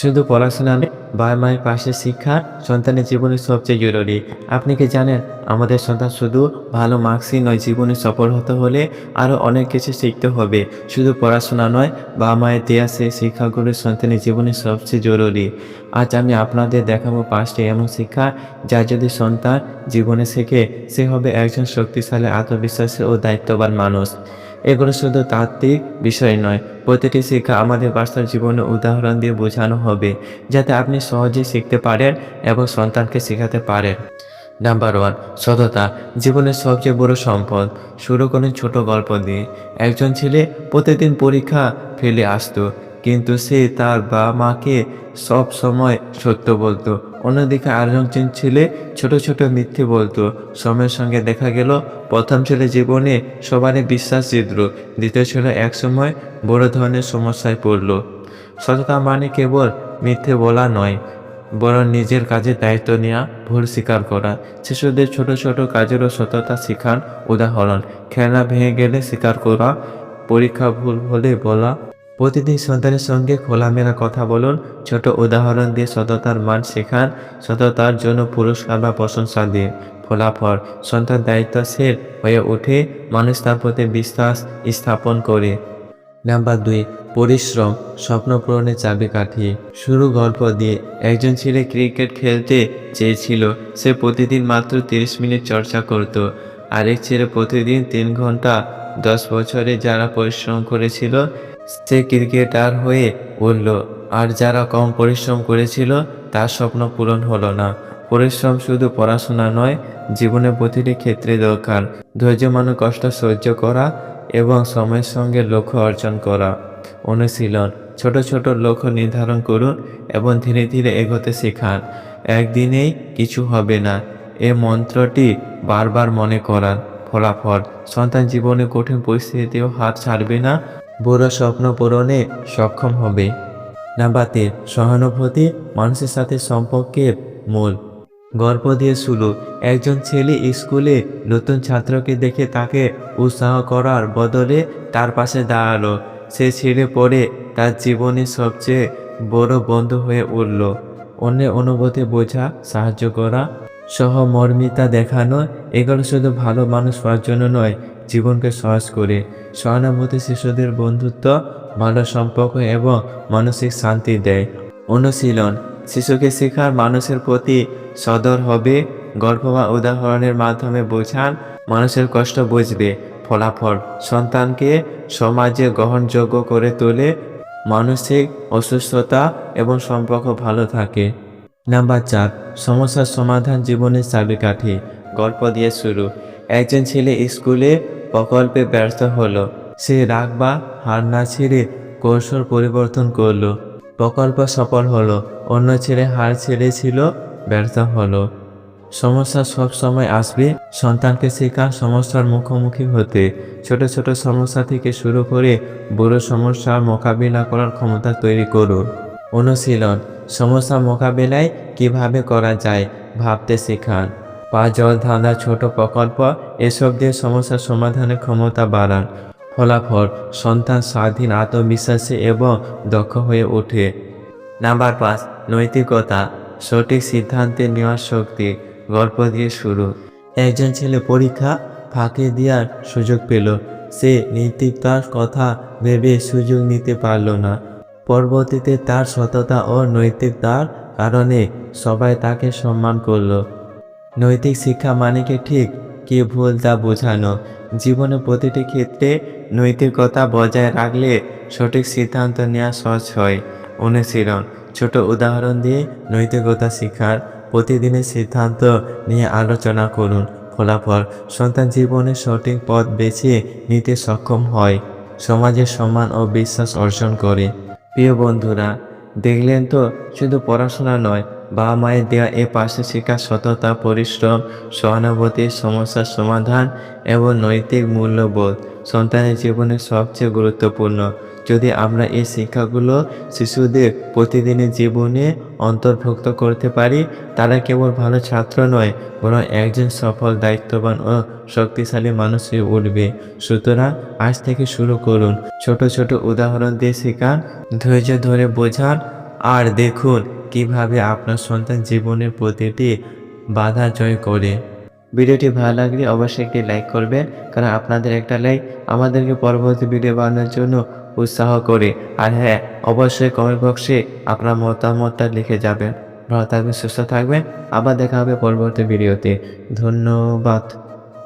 শুধু পড়াশোনা বাবা মায়ের পাশে শিক্ষা সন্তানের জীবনে সবচেয়ে জরুরি। আপনি কি জানেন, আমাদের সন্তান শুধু ভালো মার্কসই নয়, জীবনে সফল হতে হলে আরও অনেক কিছু শিখতে হবে। শুধু পড়াশোনা নয় বাবা মায়ের দেয়া সেই শিক্ষাগুলো সন্তানের জীবনে সবচেয়ে জরুরি। আজ আমি আপনাদের দেখাবো পাঁচটি এমন শিক্ষা যা যদি সন্তান জীবনে শেখে, সে হবে একজন শক্তিশালী, আত্মবিশ্বাসী ও দায়িত্ববান মানুষ। এগুলো শুধু তাত্ত্বিক বিষয় নয়, প্রতিটি শিক্ষা আমাদের বাস্তব জীবনে উদাহরণ দিয়ে বোঝানো হবে, যাতে আপনি সহজে শিখতে পারেন এবং সন্তানকে শেখাতে পারেন। নাম্বার ওয়ান সততা, জীবনের সবচেয়ে বড় সম্পদ। শুরু করেন ছোট গল্প দিয়ে। একজন ছেলে প্রতিদিন পরীক্ষা ফেলে আসতো কিন্তু সে তার বাবা মাকে সব সময় সত্য বলতো। অন্যদিকে আরেকজন ছেলে ছোট ছোট মিথ্যে বলতো। সময়ের সঙ্গে দেখা গেল, প্রথম ছেলে জীবনে সবারই বিশ্বাস জিতল দ্বিতীয় ছেলে একসময় বড় ধরনের সমস্যায় পড়ল। সততা মানে কেবল মিথ্যে বলা নয়, বরং নিজের কাজে দায়িত্ব নেওয়া ভুল স্বীকার করা। শিশুদের ছোট ছোট কাজেরও সততা শেখান উদাহরণ খেলা ভেঙে গেলে স্বীকার করা, পরীক্ষা ভুল হলে বলা প্রতিদিন সন্তানের সঙ্গে খোলামেলা কথা বলুন, ছোট উদাহরণ দিয়ে সততার মান শেখান, সততার জন্য পুরস্কার বা প্রশংসা দিন। ফলাফল, সন্তান দায়িত্বশীল হয়ে ওঠে মানুষ তার প্রতি বিশ্বাস স্থাপন করে। নাম্বার দুই, পরিশ্রম, স্বপ্ন পূরণের চাবিকাঠি শুরু গল্প দিয়ে, একজন ছেলে ক্রিকেট খেলতে চেয়েছিল, সে প্রতিদিন মাত্র তিরিশ মিনিট চর্চা করত। আরেক ছেলে প্রতিদিন তিন ঘণ্টা দশ বছরে যারা পরিশ্রম করেছিল, সে ক্রিকেটার হয়ে উঠল। আর যারা কম পরিশ্রম করেছিল, তার স্বপ্ন পূরণ হলো না। পরিশ্রম শুধু পড়াশোনা নয় জীবনের প্রতিটি ক্ষেত্রে দরকার। ধৈর্য মানে কষ্ট সহ্য করা এবং সময়ের সঙ্গে লক্ষ্য অর্জন করা। অনুশীলন, ছোট ছোট লক্ষ্য নির্ধারণ করুন এবং ধীরে ধীরে এগোতে শেখান। একদিনেই কিছু হবে না, এ মন্ত্রটি বারবার মনে করান। ফলাফল। সন্তান জীবনে কঠিন পরিস্থিতিতেও হাত ছাড়বে না। বড় স্বপ্ন পূরণে সক্ষম হবে। নাম্বার তিন, সহানুভূতি মানুষের সাথে সম্পর্কের মূল। গল্প দিয়ে শুরু, একজন ছেলে স্কুলে নতুন ছাত্রকে দেখে তাকে উৎসাহ করার বদলে তার পাশে দাঁড়াল। সে ছেড়ে পড়ে তার জীবনের সবচেয়ে বড় বন্ধু হয়ে উঠল। অন্যের অনুভূতি বোঝা সাহায্য করা। সহমর্মিতা দেখানো এগুলো শুধু ভালো মানুষ হওয়ার জন্য নয়, জীবনকে সহজ করে। সহানুভূতি শিশুদের বন্ধুত্ব, ভালো সম্পর্ক এবং মানসিক শান্তি দেয়। অনুশীলন, শিশুকে শেখার মানুষের প্রতি সদর হবে, গল্প বা উদাহরণের মাধ্যমে বোঝান, মানুষের কষ্ট বুঝবে। ফলাফল, সন্তানকে সমাজে গ্রহণযোগ্য করে তোলে, মানসিক অসুস্থতা এবং সম্পর্ক ভালো থাকে। নাম্বার চার, সমস্যার সমাধান জীবনের চাবিকাঠি। গল্প দিয়ে শুরু। একজন ছেলে স্কুলে প্রকল্পে ব্যর্থ হলো। সে রাগ বা হার না ছেড়ে কৌশল পরিবর্তন করল। প্রকল্প সফল হলো। অন্য ছেলে হার ছেড়েছিল ব্যর্থ হলো। সমস্যা সব সময় আসবে। সন্তানকে শেখান সমস্যার মুখোমুখি হতে। ছোট ছোট সমস্যা থেকে শুরু করে বড় সমস্যার মোকাবিলা করার ক্ষমতা তৈরি করুন অনুশীলন। সমস্যা মোকাবিলায় কীভাবে করা যায় ভাবতে শেখান। পা জল ধাঁধা ছোট প্রকল্প, এসব দিয়ে সমস্যার সমাধানের ক্ষমতা বাড়ান। ফলাফল, সন্তান স্বাধীন, আত্মবিশ্বাসী এবং দক্ষ হয়ে ওঠে। নাম্বার পাঁচ, নৈতিকতা। সঠিক সিদ্ধান্তে নেওয়ার শক্তি। গল্প দিয়ে শুরু। একজন ছেলে পরীক্ষা ফাঁকি দেওয়ার সুযোগ পেল। সে নৈতিকতার কথা ভেবে সুযোগ নিতে পারল না। পরবর্তীতে তার সততা ও নৈতিকতার কারণে সবাই তাকে সম্মান করল। নৈতিক শিক্ষা মানে কি ঠিক? কি ভুল তা বোঝানো। জীবনের প্রতিটি ক্ষেত্রে নৈতিকতা বজায় রাখলে সঠিক সিদ্ধান্ত নেওয়া সহজ হয়। অনুশীলন। ছোট উদাহরণ দিয়ে নৈতিকতা শিক্ষার প্রতিদিনের সিদ্ধান্ত নিয়ে আলোচনা করুন। ফলাফল। সন্তান জীবনে সঠিক পথ বেছে নিতে সক্ষম হয়। সমাজের সম্মান ও বিশ্বাস অর্জন করে। প্রিয় বন্ধুরা, দেখলেন তো, শুধু পড়াশোনা নয় বাবা মায়ের দেওয়া এ পাশে শেখা সততা, পরিশ্রম, সহানুভূতি সমস্যার সমাধান এবং নৈতিক মূল্যবোধ সন্তানের জীবনে সবচেয়ে গুরুত্বপূর্ণ। যদি আমরা এই শিক্ষাগুলো শিশুদের প্রতিদিনের জীবনে অন্তর্ভুক্ত করতে পারি, তারা কেবল ভালো ছাত্র নয়, বরং একজন সফল, দায়িত্ববান ও শক্তিশালী মানুষ হয়ে উঠবে। সুতরাং আজ থেকে শুরু করুন। ছোট ছোট উদাহরণ দিয়ে শেখান ধৈর্য ধরে বোঝান আর দেখুন কীভাবে আপনার সন্তান জীবনের প্রতিটি বাধা জয় করে। ভিডিওটি ভালো লাগলে অবশ্যই একটি লাইক করবেন, কারণ আপনাদের একটা লাইক আমাদেরকে পরবর্তী ভিডিও বানানোর জন্য উৎসাহ করে। আর হ্যাঁ অবশ্যই কমেন্ট বক্সে আপনার মতামতটা লিখে যাবেন। ভালো থাকবেন, সুস্থ থাকবেন, আবার দেখা হবে পরবর্তী ভিডিওতে ধন্যবাদ।